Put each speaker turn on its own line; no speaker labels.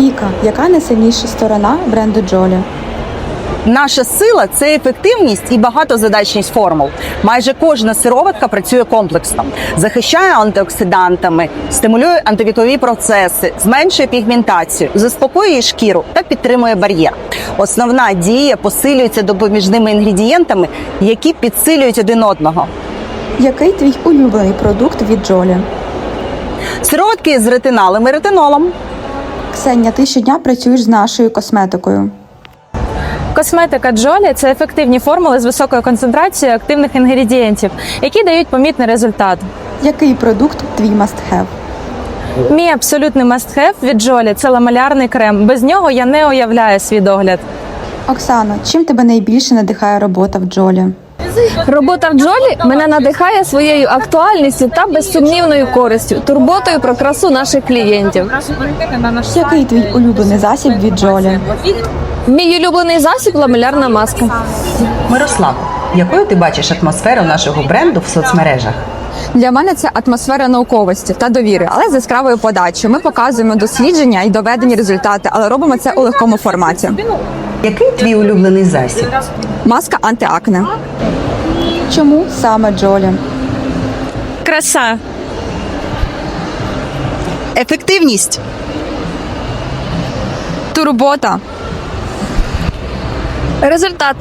Віка, яка найсильніша сторона бренду Джолі?
Наша сила це ефективність і багатозадачність формул. Майже кожна сироватка працює комплексно, захищає антиоксидантами, стимулює антивікові процеси, зменшує пігментацію, заспокоює шкіру та підтримує бар'єр. Основна дія посилюється допоміжними інгредієнтами, які підсилюють один одного.
Який твій улюблений продукт від Джолі?
Сироватки з ретиналем і ретинолом.
Ксенія, ти щодня працюєш з нашою косметикою.
Косметика Джолі це ефективні формули з високою концентрацією активних інгредієнтів, які дають помітний результат.
Який продукт твій have?
Мій абсолютний must-have від Джолі це ламелярний крем. Без нього я не уявляю свій догляд.
Оксано, чим тебе найбільше надихає робота в Джолі?
Робота в Джолі мене надихає своєю актуальністю та безсумнівною користю, турботою про красу наших клієнтів.
Який твій улюблений засіб від Джолі?
Мій улюблений засіб ламелярна маска.
Мирослав, якою ти бачиш атмосферу нашого бренду в соцмережах?
Для мене це атмосфера науковості та довіри, але з яскравою подачею. Ми показуємо дослідження і доведені результати, але робимо це у легкому форматі.
Який твій улюблений засіб?
Маска антиакне.
Чому саме Джолі?
Краса.
Ефективність.
Турбота.
Результат.